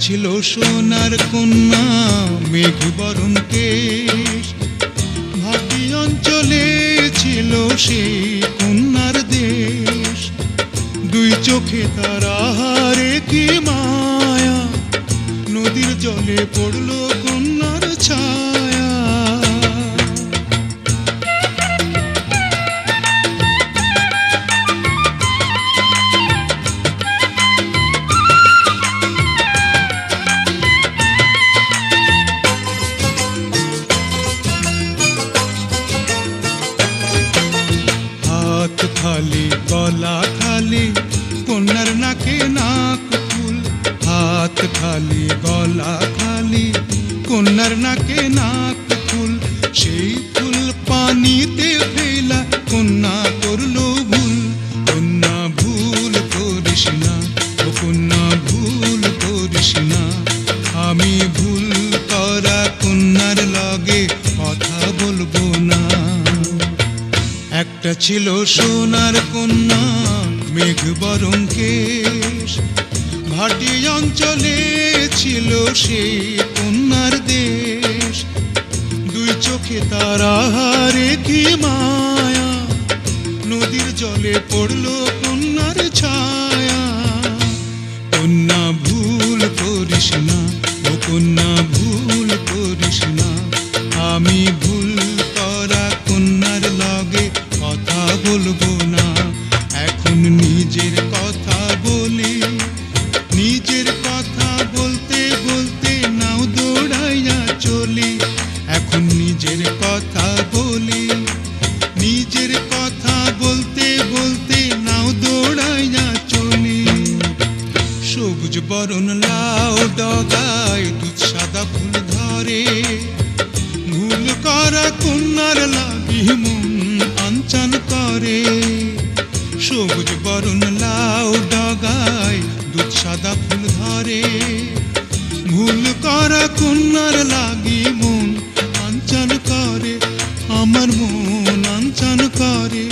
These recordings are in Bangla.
ছিল সোনার কন্যা মেঘ বরণ কেশ। ভাটি অঞ্চলে ছিল সেই কন্যার দেশ। দুই চোখে তার আহারে কি মায়া। নদীর জলে পড়ল কন্যার ছায়া। খালি গলা খালি কন্যার নাকে নাক ফুল হাত খালি গলা খালি কন্যার নাকে নাক একটা ছিল সোনার কন্যা, মেঘ বরণ কেশ ভাটি অঞ্চলে ছিল সেই কন্যার দেশ। দুই চোখে তারা হারে কি মায়া, নদীর জলে পড়ল কন্যার ছায়া। কন্যা ভুল করিস না, ও কন্যা ভুল করিস না, আমি ভুল বলব না। এখন নিজের কথা বলি, নিজের কথা বলতে বলতে নাও দৌড়াইয়া চলি। এখন নিজের কথা বলি, নিজের কথা বলতে বলতে নাও দৌড়াইয়া চলি। সবুজ বরণ লাউ ডগায়, দুধ সাদা ফুল ধরে। ভুল করা কন্যার লাগি সবুজ বরণ লাউ ডগায় দুধ সাদা ফুল ধরে। ভুল করা কন্যার লাগি মন আঞ্চান করে, আমার মন আঞ্চান করে,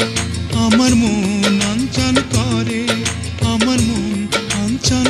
আমার মন আঞ্চান করে, আমার মন আঞ্চান